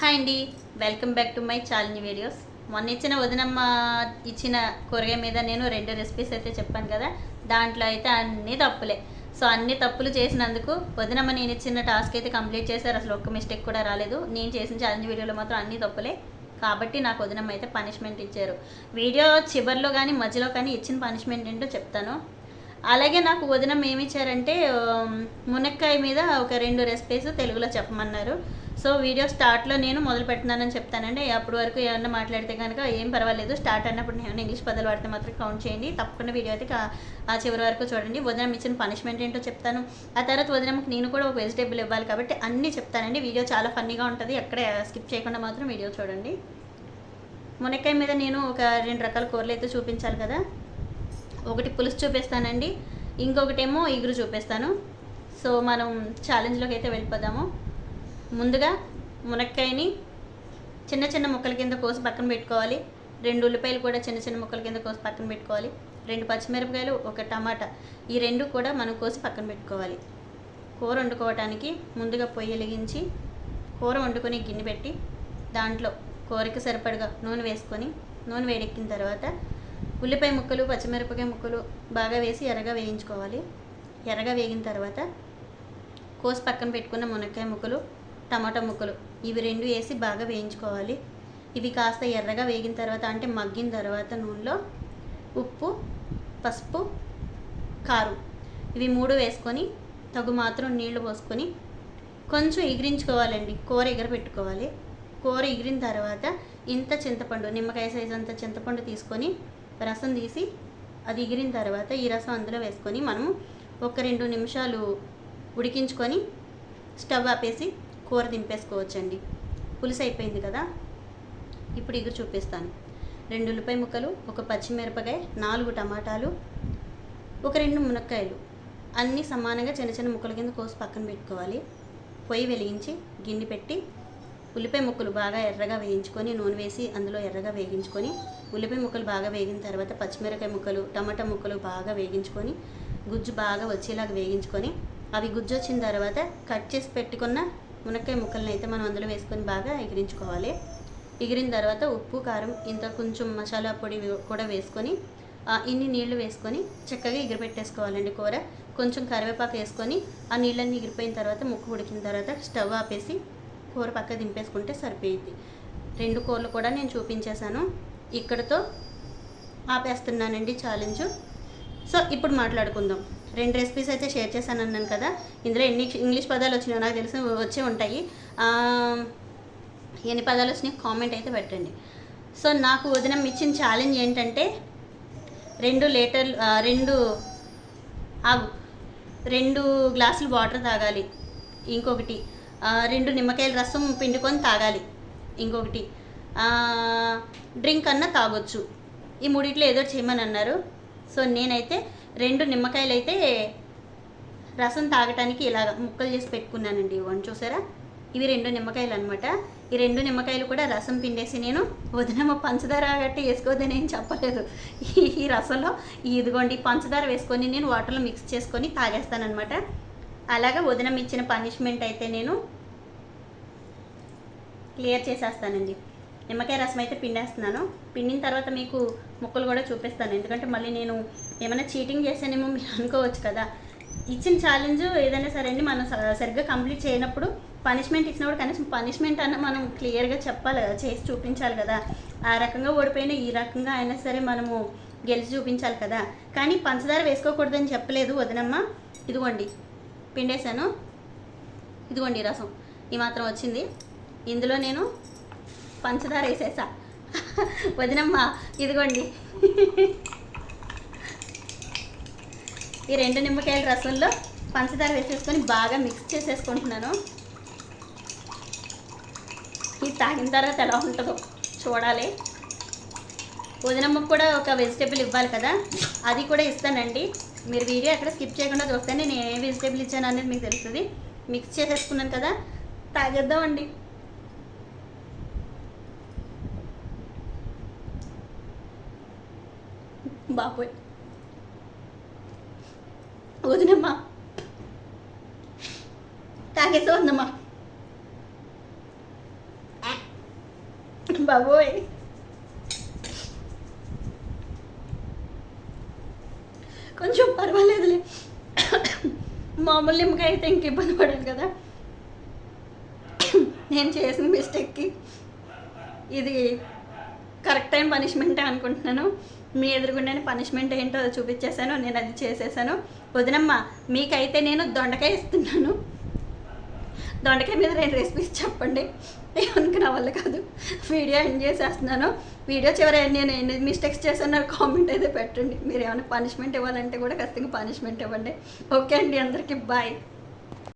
Hi అండి. Welcome back to my challenge videos. మొన్న ఇచ్చిన వదినమ్మ ఇచ్చిన కూరగాయ మీద నేను రెండు రెసిపీస్ అయితే చెప్పాను కదా దాంట్లో అయితే అన్ని తప్పులే. సో అన్ని తప్పులు చేసినందుకు వదినమ్మ నేను ఇచ్చిన టాస్క్ అయితే కంప్లీట్ చేశారు. అసలు ఒక్క మిస్టేక్ కూడా రాలేదు. నేను చేసిన ఛాలెంజ్ వీడియోలో మాత్రం అన్ని తప్పులే. కాబట్టి నాకు వదినమ్మ అయితే పనిష్మెంట్ ఇచ్చారు. వీడియో చివరిలో కానీ మధ్యలో కానీ ఇచ్చిన పనిష్మెంట్ ఏంటో చెప్తాను. అలాగే నాకు వదినం ఏమి ఇచ్చారంటే మునక్కాయ మీద ఒక రెండు రెసిపీస్ తెలుగులో చెప్పమన్నారు. సో వీడియో స్టార్ట్లో నేను మొదలు పెడుతున్నానని చెప్తానండి. అప్పటి వరకు ఏమన్నా మాట్లాడితే కనుక ఏం పర్వాలేదు. స్టార్ట్ అన్నప్పుడు నేను ఇంగ్లీష్ పదాలు వాడితే మాత్రం కౌంట్ చేయండి. తప్పకుండా వీడియో అయితే ఆ చివరి వరకు చూడండి. వదినం ఇచ్చిన పనిష్మెంట్ ఏంటో చెప్తాను. ఆ తర్వాత వదినమ్మకి నేను కూడా ఒక వెజిటేబుల్ ఇవ్వాలి కాబట్టి అన్నీ చెప్తానండి. వీడియో చాలా ఫన్నీగా ఉంటుంది. ఎక్కడ స్కిప్ చేయకుండా మాత్రం వీడియో చూడండి. మునక్కాయ మీద నేను ఒక రెండు రకాల కూరలు అయితే చూపించాలి కదా. ఒకటి పులుసు చూపిస్తానండి. ఇంకొకటేమో ఇగురు చూపిస్తాను. సో మనం ఛాలెంజ్లోకి అయితే వెళ్ళిపోదాము. ముందుగా మునక్కాయని చిన్న చిన్న ముక్కల కింద కోసి పక్కన పెట్టుకోవాలి. రెండు ఉల్లిపాయలు కూడా చిన్న చిన్న ముక్కల కింద కోసి పక్కన పెట్టుకోవాలి. రెండు పచ్చిమిరపకాయలు ఒక టమాటా. ఈ రెండు కూడా మనం కోసి పక్కన పెట్టుకోవాలి. కూర వండుకోవటానికి ముందుగా పొయ్యి వెలిగించి కూర వండుకొని గిన్నె పెట్టి దాంట్లో కూరకి సరిపడగా నూనె వేసుకొని నూనె వేడెక్కిన తర్వాత ఉల్లిపాయ ముక్కలు పచ్చిమిరపకాయ ముక్కలు బాగా వేసి ఎర్రగా వేయించుకోవాలి. ఎర్రగా వేగిన తర్వాత కోసి పక్కన పెట్టుకున్న మునక్కాయ ముక్కలు టమాటా ముక్కలు. ఇవి రెండు వేసి బాగా వేయించుకోవాలి. ఇవి కాస్త ఎర్రగా వేగిన తర్వాత అంటే మగ్గిన తర్వాత నూనెలో ఉప్పు పసుపు కారం. ఇవి మూడు వేసుకొని తగు మాత్రం నీళ్ళు పోసుకొని కొంచెం ఎగిరించుకోవాలండి. కూర ఎగరబెట్టుకోవాలి కూర ఎగిరిన తర్వాత ఇంత చింతపండు నిమ్మకాయ సైజ్ అంత చింతపండు తీసుకొని రసం తీసి అది ఎగిరిన తర్వాత ఈ రసం అందులో వేసుకొని మనము ఒక రెండు నిమిషాలు ఉడికించుకొని స్టవ్ ఆపేసి కూర దింపేసుకోవచ్చండి. పులుసు అయిపోయింది కదా? ఇప్పుడు ఇగురు చూపిస్తాను. రెండు ఉల్లిపాయ ముక్కలు ఒక పచ్చిమిరపకాయ నాలుగు టమాటాలు ఒక రెండు మునక్కాయలు. అన్నీ సమానంగా చిన్న చిన్న ముక్కల కింద కోసి పక్కన పెట్టుకోవాలి. పొయ్యి వెలిగించి గిన్నె పెట్టి ఉల్లిపాయ ముక్కలు బాగా ఎర్రగా వేయించుకొని నూనె వేసి అందులో ఎర్రగా వేగించుకొని ఉల్లిపాయ ముక్కలు బాగా వేగిన తర్వాత పచ్చిమిరకాయ ముక్కలు టమాటా ముక్కలు బాగా వేగించుకొని గుజ్జు బాగా వచ్చేలాగా వేగించుకొని అవి గుజ్జు వచ్చిన తర్వాత కట్ చేసి పెట్టుకున్న మునక్కాయ ముక్కల్ని అయితే మనం అందులో వేసుకొని బాగా ఎగిరించుకోవాలి. ఎగిరిన తర్వాత ఉప్పు కారం ఇంత కొంచెం మసాలా పొడి కూడా వేసుకొని ఇన్ని నీళ్ళు వేసుకొని చక్కగా ఎగిరిపెట్టేసుకోవాలండి కూర. కొంచెం కరివేపాకు వేసుకొని ఆ నీళ్ళన్నీ ఎగిరిపోయిన తర్వాత ముక్కు ఉడికిన తర్వాత స్టవ్ ఆపేసి కూర పక్క దింపేసుకుంటే సరిపోయింది. రెండు కూరలు కూడా నేను చూపించేశాను. ఇక్కడతో ఆపేస్తున్నానండి ఛాలెంజ్. సో ఇప్పుడు మాట్లాడుకుందాం. రెండు రెసిపీస్ అయితే షేర్ చేశాను అన్నాను కదా. ఇందులో ఎన్ని ఇంగ్లీష్ పదాలు వచ్చినాయో నాకు తెలిసి వచ్చే ఉంటాయి. ఎన్ని పదాలు వచ్చినాయి కామెంట్ అయితే పెట్టండి. సో నాకు వదినం ఇచ్చిన ఛాలెంజ్ ఏంటంటే రెండు లీటర్లు రెండు ఆగు రెండు గ్లాసులు వాటర్ తాగాలి. ఇంకొకటి రెండు నిమ్మకాయల రసం పిండుకొని తాగాలి. ఇంకొకటి డ్రింక్ అన్నా తాగొచ్చు. ఈ మూడిట్లో ఏదో చేయమని అన్నారు. సో నేనైతే రెండు నిమ్మకాయలు అయితే రసం తాగటానికి ఇలాగ ముక్కలు చేసి పెట్టుకున్నానండి. ఇవ్వండి చూసారా? ఇవి రెండు నిమ్మకాయలు అనమాట ఈ రెండు నిమ్మకాయలు కూడా రసం పిండేసి నేను వదినమ్మ పంచదార గట్టి వేసుకోవద్దని ఏం చెప్పలేదు. ఈ రసంలో ఇదిగోండి పంచదార వేసుకొని నేను వాటర్లో మిక్స్ చేసుకొని తాగేస్తానమాట అలాగా వదినమ్మ ఇచ్చిన పనిష్మెంట్ అయితే నేను క్లియర్ చేసేస్తానండి. నిమ్మకాయ రసం అయితే పిండేస్తున్నాను. పిండిన తర్వాత మీకు ముక్కలు కూడా చూపిస్తాను. ఎందుకంటే మళ్ళీ నేను ఏమైనా చీటింగ్ చేశానేమో మీరు అనుకోవచ్చు కదా. ఇచ్చిన ఛాలెంజ్ ఏదైనా సరే అండి మనం స- సరిగ్గా కంప్లీట్ చేయనప్పుడు పనిష్మెంట్ ఇచ్చినప్పుడు కనీసం పనిష్మెంట్ అన్న మనం క్లియర్గా చెప్పాలి కదా చేసి చూపించాలి కదా. ఆ రకంగా ఓడిపోయినా ఈ రకంగా అయినా సరే మనము గెలిచి చూపించాలి కదా. కానీ పంచదార వేసుకోకూడదని చెప్పలేదు వదినమ్మ. ఇదిగోండి పిండేశాను. ఇదిగోండి రసం. ఈ మాత్రం వచ్చింది. ఇందులో నేను పంచదార వేసేసా. వదినమ్మ ఇదిగోండి. ఈ రెండు నిమ్మకాయల రసంలో పంచదార వేసేసుకొని బాగా మిక్స్ చేసేసుకుంటున్నాను. ఇది తాగిన తర్వాత ఎలా ఉంటుందో చూడాలి. వదినమ్మకు కూడా ఒక వెజిటేబుల్ ఇవ్వాలి కదా అది కూడా ఇస్తానండి. మీరు వీడియో ఎక్కడ స్కిప్ చేయకుండా చూస్తే నేను ఏ వెజిటేబుల్ ఇచ్చాను అనేది మీకు తెలుస్తుంది. మిక్స్ చేసేసుకున్నాను కదా తాగేద్దామండి. బాబోయ్. వదినమ్మా. తాగేసి ఉందమ్మా. బాబోయ్. కొంచెం పర్వాలేదులే. మామూలు నిమ్మకాయ అయితే ఇంక ఇబ్బంది పడాలి కదా. నేను చేసిన మిస్టేక్కి ఇది కరెక్ట్ టైం పనిష్మెంటే అనుకుంటున్నాను. మీ ఎదురుగుండానే పనిష్మెంట్ ఏంటో అది చూపించేశాను నేను అది చేసేసాను వదినమ్మ మీకైతే నేను దొండకాయ ఇస్తున్నాను. దొండకాయ మీద రెండు రెసిపీస్ చెప్పండి. ఏమనుకు నా వల్ల కాదు. వీడియో ఎండ్ చేసేస్తున్నాను. వీడియో చివరి నేను ఎన్ని మిస్టేక్స్ చేశాను కామెంట్ అయితే పెట్టండి. మీరు ఏమైనా పనిష్మెంట్ ఇవ్వాలంటే కూడా ఖచ్చితంగా పనిష్మెంట్ ఇవ్వండి. ఓకే అండి అందరికీ బాయ్